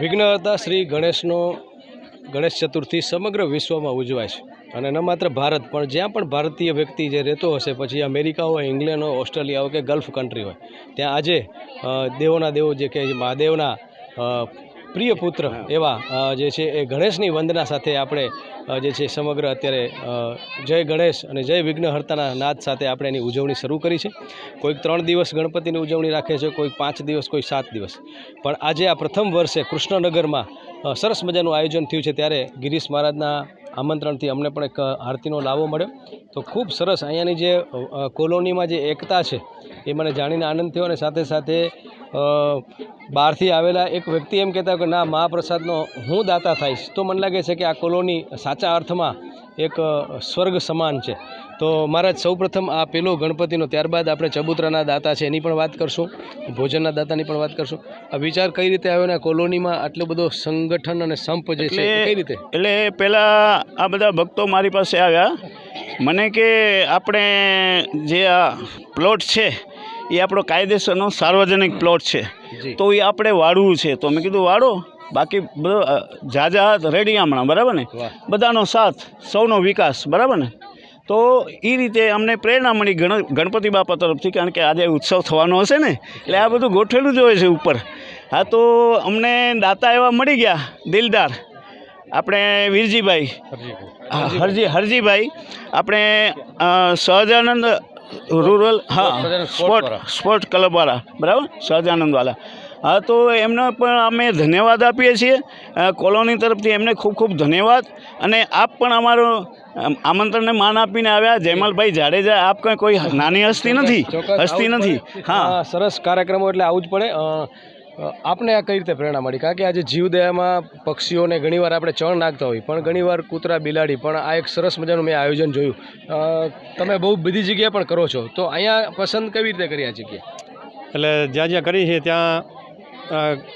વિઘ્નહર્તા શ્રી ગણેશનો ગણેશ ચતુર્થી સમગ્ર વિશ્વમાં ઉજવાય છે. અને ન માત્ર ભારત પણ જ્યાં પણ ભારતીય વ્યક્તિ જે રહેતો હશે પછી અમેરિકા હોય ઇંગ્લેન્ડ હોય ઓસ્ટ્રેલિયા હોય કે ગલ્ફ કન્ટ્રી હોય ત્યાં આજે દેવોના દેવો જે કે મહાદેવના અ, પ્રિય પુત્ર એવા જે છે એ ગણેશની વંદના સાથે આપણે જે છે સમગ્ર અત્યારે જય ગણેશ અને જય વિઘ્નહર્તાના નાદ સાથે આપણે એની ઉજવણી શરૂ કરી છે. કોઈક ત્રણ દિવસ ગણપતિની ઉજવણી રાખે છે, કોઈક પાંચ દિવસ, કોઈ સાત દિવસ. પણ આજે આ પ્રથમ વર્ષે કૃષ્ણનગરમાં સરસ મજાનું આયોજન થયું છે. ત્યારે ગિરીશ મહારાજના આમંત્રણથી અમને પણ એક આરતીનો લાવો મળ્યો. તો ખૂબ સરસ અહીંયાની જે કોલોનીમાં જે એકતા છે, એ મને જાણીને આનંદ થયો અને સાથે સાથે બહારથી આવેલા એક વ્યક્તિ એમ કહેતા કે, ના, મહાપ્રસાદનો હું દાતા થઈશ. તો મને લાગે છે કે આ કોલોની સાચા અર્થમાં એક સ્વર્ગ સમાન છે. તો મહારાજ સૌપ્રથમ આ પેલો ગણપતિનો ત્યારબાદ આપણે ચબૂતરાના દાતા છે એની પણ વાત કરશું ભોજનના દાતાની પણ વાત કરશું. આ વિચાર કઈ રીતે આવ્યો ને? કોલોનીમાં આટલો બધો સંગઠન અને સંપ જે છે કઈ રીતે? એટલે પહેલાં આ બધા ભક્તો મારી પાસે આવ્યા. મને કે આપણે જે આ પ્લોટ છે એ આપણો કાયદેસરનો સાર્વજનિક પ્લોટ છે. તો એ આપણે વાળવું છે. તો મેં કીધું વાળો. બાકી બધો જાજા રેડી હમણાં બરાબર ને? બધાનો સાથ સૌનો વિકાસ બરાબર ને? તો એ રીતે અમને પ્રેરણા મળી ગણ ગણપતિ બાપા તરફથી કારણ કે આજે ઉત્સવ થવાનો હશે ને એટલે આ બધું ગોઠવેલું જ હોય છે ઉપર. હા તો અમને દાતા એવા મળી ગયા દિલદાર. આપણે વીરજીભાઈ. હા, હરજી હરજીભાઈ. આપણે સહજાનંદ રૂરલ હા સ્પોર્ટ સ્પોર્ટ ક્લબવાળા. બરાબર? સહજાનંદવાળા. હા તો એમને પણ અમે ધન્યવાદ આપીએ છીએ. કોલોની તરફથી એમને ખૂબ ખૂબ ધન્યવાદ. અને આપ પણ અમારો આમંત્રણને માન આપીને આવ્યા. જયમાલભાઈ જાડેજા આપ કંઈ કોઈ નાની હસ્તી નથી? હસ્તી નથી. હા. સરસ કાર્યક્રમો એટલે આવું જ પડે. આપને આ કઈ રીતે પ્રેરણા મળી? કારણ કે આજે જીવદયામાં પક્ષીઓને ઘણીવાર આપણે ચણ નાખતા હોય પણ ઘણીવાર કૂતરા બિલાડી પણ આ એક સરસ મજાનું મેં આયોજન જોયું. તમે બહુ બધી જગ્યાએ પણ કરો છો. તો અહીંયા પસંદ કેવી રીતે કરી આ જગ્યા એટલે જ્યાં જ્યાં કરી છે ત્યાં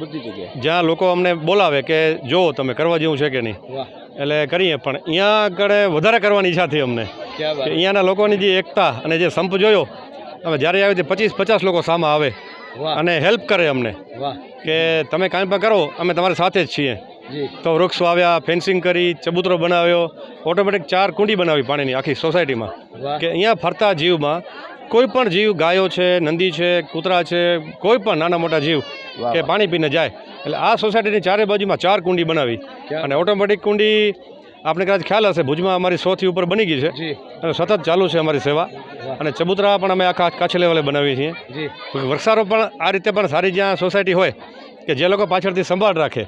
બધી જગ્યાએ. જ્યાં લોકો અમને બોલાવે કે જો તમે કરવા જેવું છે કે નહીં. એટલે કરીએ પણ અહીંયા આગળ વધારે કરવાની ઈચ્છા થઈ અમને. કે અહીંયાના લોકોની જે એકતા અને જે સંપ જોયો અમે જ્યારે આવે તે પચીસ પચાસ લોકો સામે આવે અને હેલ્પ કરે અમને. કે તમે કાંઈ પણ કરો અમે તમારી સાથે જ છીએ. તો વૃક્ષ વાવ્યા ફેન્સિંગ કરી ચબૂતરો બનાવ્યો ઓટોમેટિક ચાર કુંડી બનાવી પાણીની આખી સોસાયટીમાં. કે અહીંયા ફરતા જીવમાં કોઈ પણ જીવ ગાયો છે નંદી છે કૂતરા છે કોઈ પણ નાના મોટા જીવ કે પાણી પીને જાય. એટલે આ સોસાયટીની ચારે બાજુમાં ચાર કુંડી બનાવી અને ઓટોમેટિક કુંડી આપણે કદાચ ખ્યાલ હશે ભુજમાં અમારી સોથી ઉપર બની ગઈ છે. અને સતત ચાલુ છે અમારી સેવા. અને ચબૂતરા પણ અમે આખા કચ્છ લેવલે બનાવીએ છીએ. વૃક્ષારોપણ આ રીતે પણ સારી જ્યાં સોસાયટી હોય કે જે લોકો પાછળથી સંભાળ રાખે.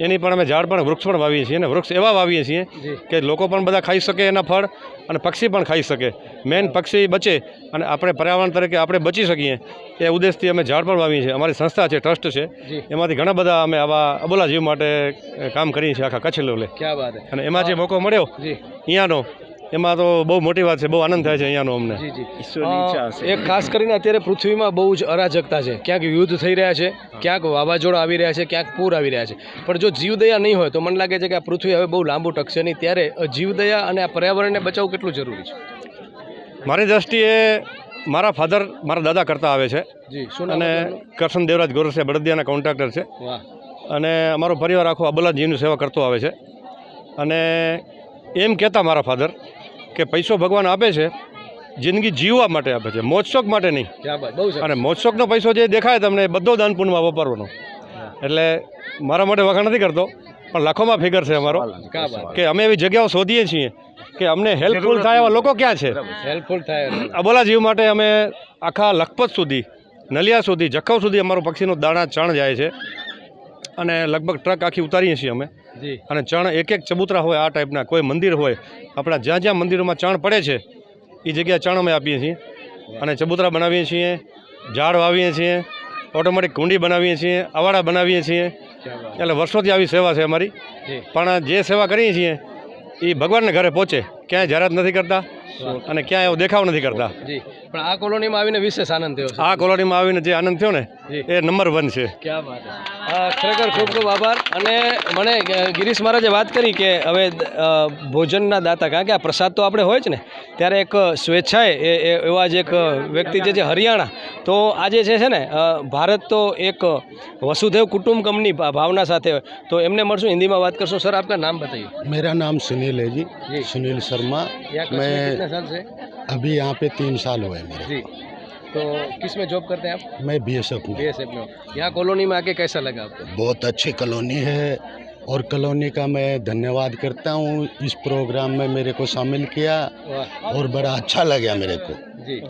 એની પણ અમે ઝાડ પણ વૃક્ષ પણ વાવીએ છીએ અને વૃક્ષ એવા વાવીએ છીએ કે લોકો પણ બધા ખાઈ શકે એના ફળ અને પક્ષી પણ ખાઈ શકે. મેન પક્ષી બચે અને આપણે પર્યાવરણ તરીકે આપણે બચી શકીએ એ ઉદ્દેશથી અમે ઝાડ પણ વાવીએ છીએ. અમારી સંસ્થા છે ટ્રસ્ટ છે. એમાંથી ઘણા બધા અમે આવા અબોલા જીવ માટે કામ કરીએ છીએ આખા કચ્છ હે? અને એમાં જે મોકો મળ્યો અહીંયાનો એમાં તો બહુ મોટી વાત છે બહુ આનંદ થાય છે અહીંયાનો અમને. જી જી. ઈશ્વરની ઈચ્છા અ, હશે. એક ખાસ કરીને અત્યારે પૃથ્વીમાં બહુ જ અરાજકતા છે. ક્યાંક યુદ્ધ થઈ રહ્યા છે ક્યાંક વાવાઝોડા આવી રહ્યા છે ક્યાંક પૂર આવી રહ્યા છે. પણ જો જીવદયા નહીં હોય તો મને લાગે છે કે આ પૃથ્વી હવે બહુ લાંબુ ટકશે નહીં. ત્યારે જીવદયા અને આ પર્યાવરણને બચાવવું કેટલું જરૂરી છે? મારી દ્રષ્ટિએ મારા ફાધર મારા દાદા કરતા આવે છે. અને કરશન દેવરાજ ગોરસિયા બળદિયાના કોન્ટ્રાક્ટર છે. અને અમારો પરિવાર આખો અબલા જીવની સેવા કરતો આવે છે. અને એમ કહેતા મારા ફાધર કે પૈસો ભગવાન આપે છે જિંદગી જીવવા માટે આપે છે મોજશોખ માટે નહીં. અને મોજશોખનો પૈસો જે દેખાય તમને એ બધો દાનપુણમાં વાપરવાનો. એટલે મારા માટે વખાણ નથી કરતો પણ લાખોમાં ફિગર છે અમારો કે અમે એવી જગ્યાઓ શોધીએ છીએ કે અમને હેલ્પફુલ થાય એવા લોકો ક્યાં છે? હેલ્પફુલ થાય અબોલા જીવ માટે અમે આખા લખપત સુધી નલિયા સુધી જખૌ સુધી અમારું પક્ષીનો દાણા ચણ જાય છે. અને લગભગ ટ્રક આખી ઉતારીએ છીએ અમે. અને ચણ એક એક ચબૂતરા હોય આ ટાઈપના કોઈ મંદિર હોય આપણા જ્યાં જ્યાં મંદિરોમાં ચણ પડે છે એ જગ્યાએ ચણ અમે આપીએ છીએ. અને ચબૂતરા બનાવીએ છીએ ઝાડ વાવીએ છીએ ઓટોમેટિક કુંડી બનાવીએ છીએ અવાડા બનાવીએ છીએ. એટલે વર્ષોથી આવી સેવા છે અમારી. પણ જે સેવા કરીએ છીએ એ ભગવાનને ઘરે પહોંચે. ક્યાંય જાહેરાત નથી કરતા અને ક્યાંય એવો દેખાવ નથી કરતા. પણ આ કોલોનીમાં આવીને વિશેષ આનંદ થયો આ કોલોનીમાં આવીને જે આનંદ થયો ને. એ નંબર વન છે ક્યાં વાત હે. અ, ખરેખર ખૂબ ખૂબ આભાર અને મને અ, ગિરીશ મહારાજે વાત કરી કે હવે અ, ભોજનના દાતા કારણ કે આ પ્રસાદ તો આપણે હોય જ ને ત્યારે એક સ્વેચ્છાએ એ એ- એવા જ એક વ્યક્તિ જે છે હરિયાણા તો આજે જે છે ને અ, ભારત તો એક વસુદેવ કુટુંબકમની ભા- ભાવના સાથે હોય તો એમને મળશું હિન્દીમાં વાત કરશું સર આપકા નામ बताइए मेरा नाम सुनील है जी जी। सुनील शर्मा यहाँ कच्छ में मैं कितने साल से अभी यहाँ पे तीन साल हुए मेरे जी तो किसमें जॉब करते हैं आप? मैं बी एस एफ़ में। एफ़ में। यहाँ कॉलोनी में आके कैसा लगा आपको? बहुत अच्छी कॉलोनी है और कॉलोनी का मैं धन्यवाद करता हूँ। इस प्रोग्राम में मेरे को शामिल किया और बड़ा अच्छा लगा मेरे को। जी।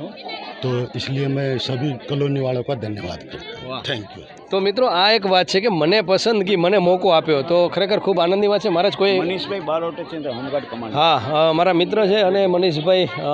तो इसलिए मैं सभी कॉलोनी वालों का धन्यवाद करता वाह। हूँ थैंक यू તો મિત્રો આ એક વાત છે કે મને પસંદગી મને મોકો આપ્યો તો ખરેખર ખૂબ આનંદની વાત છે મારા જ કોઈ મનીષભાઈ બારોટે છે ને હોમગાર્ડ કમાન્ડર હા અ, મારા મિત્ર છે અને મનીષભાઈ અ,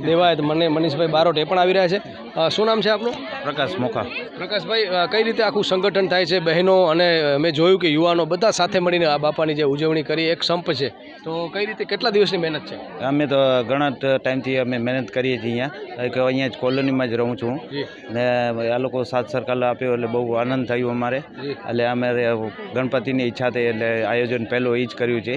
દેવાયત મને મનીષભાઈ બારોટ એ પણ આવી રહ્યા છે અ, શું નામ છે આપનું પ્રકાશ મોખા પ્રકાશભાઈ અ, કઈ રીતે આખું સંગઠન થાય છે બહેનો અને મેં જોયું કે યુવાનો બધા સાથે મળીને આ બાપાની જે ઉજવણી કરી એક સંપ છે તો કઈ રીતે કેટલા દિવસની મહેનત છે અમે તો ઘણા ટ- ટાઈમથી અમે મહેનત કરીએ છીએ અહીંયા કે અહીંયા જ કોલોનીમાં જ રહું છું. ને આ લોકો સાથ સરકાર આપ્યો એટલે બહુ આનંદ થયો અમારે. એટલે અમારે ગણપતિની ઈચ્છા થઈ એટલે આયોજન પહેલું એ જ કર્યું છે.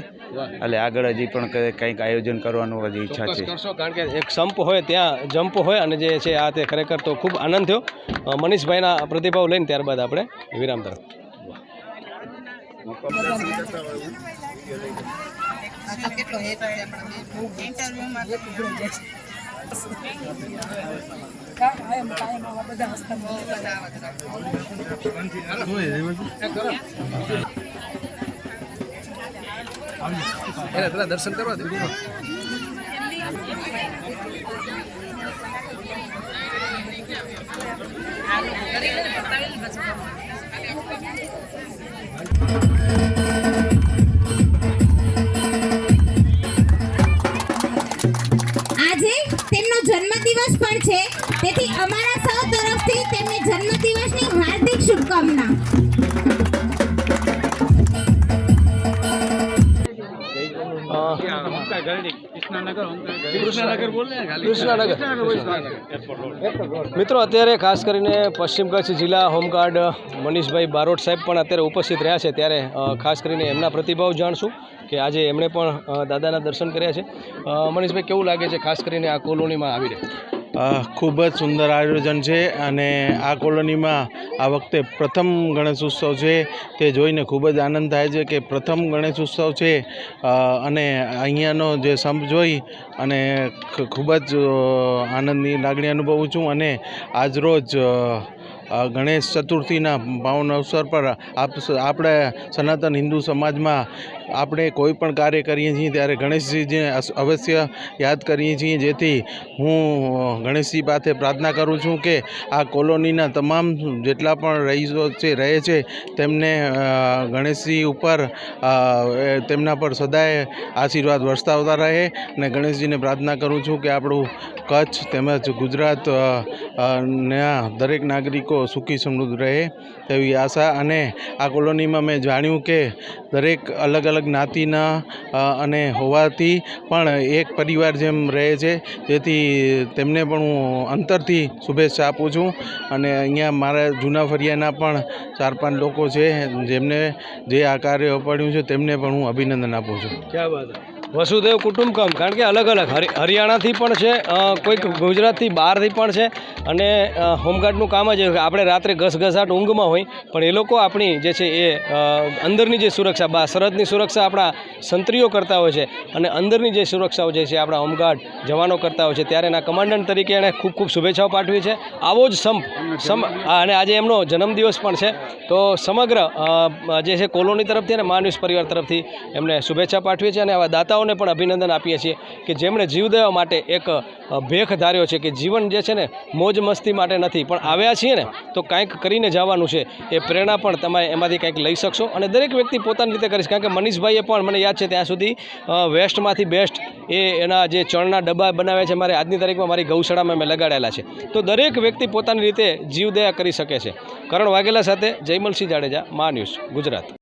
એટલે આગળ હજી પણ કંઈક આયોજન કરવાનું હજી ઈચ્છા છે. કારણ કે એક સંપ હોય ત્યાં જમ્પ હોય અને જે છે આ તે ખરેખર તો ખૂબ આનંદ થયો. મનીષભાઈના પ્રતિભાવ લઈને ત્યારબાદ આપણે વિરામ તરફ. એને પેલા દર્શન કરવા દે. આજે અમારા સૌ તરફથી તેમને જન્મદિવસની હાર્દિક શુભકામના. મિત્રો અત્યારે ખાસ કરીને પશ્ચિમ કચ્છ જિલ્લા હોમગાર્ડ મનીષભાઈ બારોટ સાહેબ પણ અત્યારે ઉપસ્થિત રહ્યા છે. ત્યારે ખાસ કરીને એમના પ્રતિભાવ જાણશું કે આજે એમણે પણ દાદાના દર્શન કર્યા છે. મનીષભાઈ કેવું લાગે છે ખાસ કરીને આ કોલોનીમાં આવીને? ખૂબ જ સુંદર આયોજન છે અને આ કોલોનીમાં આ વખતે પ્રથમ ગણેશ ઉત્સવ છે. તે જોઈને ખૂબ જ આનંદ થાય છે કે પ્રથમ ગણેશ ઉત્સવ છે અને અહીંયાનો જે સંપ જોઈ અને ખૂબ જ આનંદની લાગણી અનુભવું છું અને આજરોજ ગણેશ ચતુર્થીના પાવન અવસર પર આપ, આપણે સનાતન હિન્દુ સમાજમાં આપણે કોઈ પણ કાર્ય કરીએ છીએ ત્યારે ગણેશજીને અવશ્ય યાદ કરીએ છીએ. જેથી હું ગણેશજી પાસે પ્રાર્થના કરું છું કે આ કોલોનીના તમામ જેટલા પણ રહીશો છે, રહે છે, તેમને ગણેશજી ઉપર તેમના પર સદાય આશીર્વાદ વરસાવતા રહે અને ગણેશજીને પ્રાર્થના કરું છું કે આપણું કચ્છ તેમજ ગુજરાત ના દરેક નાગરિકો સુખી સમૃદ્ધ રહે તેવી આશા. અને આ કોલોનીમાં મેં જાણ્યું કે દરેક અલગ અલગ જ્ઞાતિના અને હોવાથી પણ એક પરિવાર જેમ રહે છે. તેથી તેમને પણ હું અંતરથી શુભેચ્છા આપું છું. અને અહીંયા મારા જૂના ફરિયાના પણ ચાર પાંચ લોકો છે, જેમને જે આ કાર્ય અપાડ્યું છે, તેમને પણ હું અભિનંદન આપું છું. ક્યાં વાત. વસુદેવ કુટુંબકમ. કારણ કે અલગ અલગ. હરિ, હરિયાણાથી પણ છે કોઈક ગુજરાતથી બહારથી પણ છે, અને હોમગાર્ડનું કામ જ આપણે રાત્રે ઘસઘસાટ ઊંઘમાં હોય, પણ એ લોકો આપણી જે છે એ અંદરની જે સુરક્ષા, બા, સરહદની સુરક્ષા આપણા સંત્રીઓ કરતા હોય છે, અને અંદરની જે સુરક્ષાઓ જે છે આપણા હોમગાર્ડ જવાનો કરતા હોય છે. ત્યારે એના કમાન્ડન્ટ તરીકે એણે ખૂબ ખૂબ શુભેચ્છાઓ પાઠવી છે. આવો જ સંપ સમ અને આજે એમનો જન્મદિવસ પણ છે. તો સમગ્ર જે છે કોલોની તરફથી અને માનવીસ પરિવાર તરફથી એમને શુભેચ્છા પાઠવી છે, અને આવા દાતાઓને પણ અભિનંદન આપીએ છીએ કે જેમણે જીવ દેવા માટે એક ભેખ ધાર્યો છે કે જીવન જે છે ને મોજ મસ્તી માટે નથી. પણ આવ્યા છીએ ને, તો કાંઈક કરીને જવાનું છે. એ પ્રેરણા પણ તમે એમાંથી કંઈક લઈ શકશો. અને દરેક વ્યક્તિ પોતાની રીતે કરીશ. કારણ કે મનીષભાઈએ પણ મને યાદ છે ત્યાં સુધી વેસ્ટમાંથી બેસ્ટ એ એના જે ચણના ડબ્બા બનાવ્યા છે મારે આજની તારીખમાં મારી ગૌશાળામાં મેં લગાડેલા છે. તો દરેક વ્યક્તિ પોતાની રીતે જીવદયા કરી શકે છે. કરણ વાઘેલા સાથે Jaymalsinh Jadeja, Maa news Gujarat.